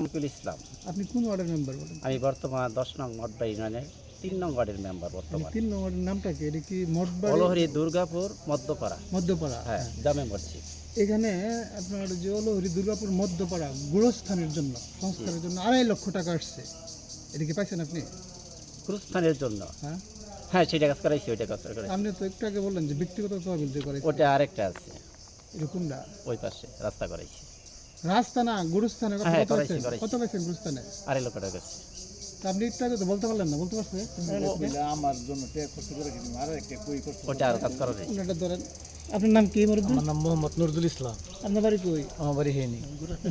আমকুল ইসলাম। আপনি কোন ওয়ার্ডের মেম্বার বলেন? আমি বর্তমান দশ নং মঠবা ইউনিয়নের তিন নং ওয়ার্ডের মেম্বার মানে বর্তমান। তিন নম্বরের নামটা কি? এটা কি মঠবাড়ি অলহরি দুর্গাপুর মধ্যপাড়া। মধ্যপাড়া হ্যাঁ জামে মসজিদ। এখানে আপনার যে অলহরি দুর্গাপুর মধ্যপাড়া গুরস্থানের জন্য সংস্কারের জন্য আড়াই লক্ষ টাকা আসছে। এটা কি পাইছেন আপনি? গুরুস্থানের জন্য? হ্যাঁ। হ্যাঁ সেটা কাজ করাইছি ওইটা কাজ করাইছি। আপনি তো একটু আগে বললেন যে ব্যক্তিগত তহবিল দিয়ে করে ওটা আরেকটা আছে। এটা কোনটা? ওই পাশে রাস্তা করাইছি। রাস্তা না গুরুস্থানে কত হ্যাঁ, পাইছেন কত পাইছেন গুরুস্থানে? আড়াই লক্ষ টাকা। আপনি তো বলতে পারলেন না বলতে পারছে আমার জন্য টেক করতে করে কিন্তু আর একটা কই করতে ওটা আর কাজ করা নেই ওনাটা ধরেন আপনার নাম কি আমার নাম মোহাম্মদ নজরুল ইসলাম। আপনার বাড়ি কই? আমার বাড়ি হয়নি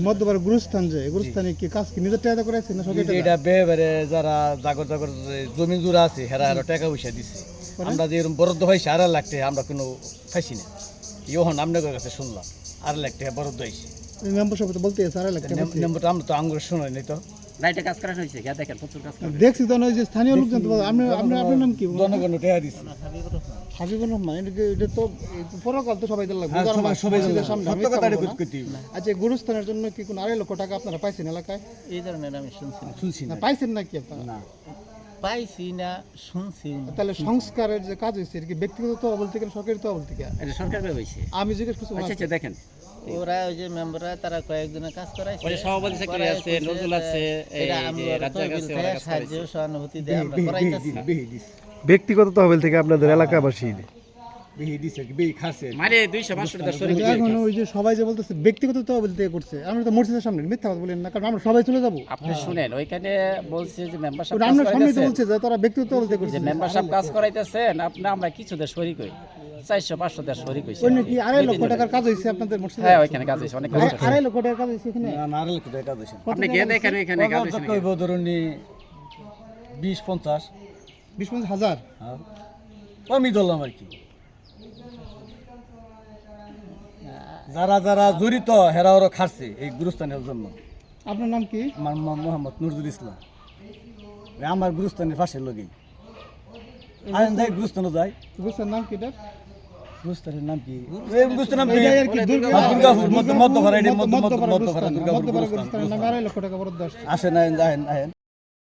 মধ্যবার গুরুস্থান যে গুরুস্থানে কি কাজ কি? নিজের টাকা করেছে না সরকারি টাকা? এটা বেবারে যারা জাগর জাগর জমি জুড়া আছে হেরা হেরা টাকা পয়সা দিছে। আমরা যে এরকম বরাদ্দ হয়েছে আর লাগতে আমরা কোনো খাইছি না। ইহন আপনাদের কাছে শুনলাম আর লাগতে বরাদ্দ হয়েছে। তো বলতে লাখ নম্বরটা আমরা তো আঙ্গুর শোনাই নাই তো। না এটা কাজ করা হয়েছে হ্যাঁ দেখেন প্রচুর কাজ করা দেখছি তো ওই যে স্থানীয় লোকজন তো বলে, আপনার নাম কি? জনগণ টাকা দিছে। হাবিবুর রহমান এটা তো পরকাল তো সবাই লাগবে হ্যাঁ, সবাই সামনে। আচ্ছা গুরুস্থানের জন্য কি কোন আড়াই লক্ষ টাকা আপনারা পাইছেন এলাকায়? এই ধরনের আমি শুনছি না। শুনছি না। পাইছেন নাকি আপনারা? না। পাইছি না শুনছি তাহলে সংস্কারের যে কাজ হয়েছে এটা কি ব্যক্তিগত তহবিল থেকে না সরকারি তহবিল থেকে? এটা সরকার হয়েছে। আমি জিজ্ঞেস করছি আচ্ছা আচ্ছা দেখেন। ওরা ওই যে মেম্বাররা তারা কয়েকজনের কাজ ওই সভাপতি সেক্রেটারি আছে, নজরুল আছে, রাজ্জাক ওরা সাহায্য সহানুভূতি দিয়ে আমরা করাইতেছি। ব্যক্তিগত তহবিল থেকে আপনাদের এলাকাবাসী বেহি দিছে বেহি খাচ্ছে মানে দুইশো পাঁচশো টাকা শরীর এখন ওই যে সবাই যে বলতেছে ব্যক্তিগত তহবিল থেকে করছে আমরা তো মসজিদের সামনে মিথ্যা কথা বলেন না কারণ আমরা সবাই চলে যাব। আপনি শুনেন ওইখানে বলছে যে মেম্বারশিপ ওটা আমরা সামনে বলছে যে তারা ব্যক্তিগত তহবিল থেকে করছে যে মেম্বারশিপ কাজ করাইতেছেন আপনি আমরা কিছুদের শরিক হই চারশো পাঁচশো দেড় শরিক হইছি। ওই নাকি আড়াই লক্ষ টাকার কাজ হয়েছে আপনাদের মসজিদে? হ্যাঁ ওইখানে কাজ হয়েছে অনেক কাজ আড়াই- হয়েছে। আড়াই লক্ষ টাকার কাজ হয়েছে এখানে? না নারকেল কোথায় টাকা দিছে আপনি গিয়ে দেখেন ওইখানে কাজ হয়েছে? কইব ধরুন বিশ পঞ্চাশ। বিশ পঞ্চাশ হাজার? হ্যাঁ। ধরলাম আর কি। যারা যারা জড়িত হেরা ওরা খাচ্ছে এই গুরুস্থানের জন্য। আপনার নাম কি? আমার নাম মোহাম্মদ নজরুল ইসলাম। আমার গুরুস্থানের পাশের লগেই আইন যাই গুরুস্থানে যাই বুঝছেন নাম কি নাম কি এই নাম কি হ্যাঁ, মধ্য মধ্য দুর্গাপুর লক্ষ টাকা বরাদ্দ আসে না আইন আইন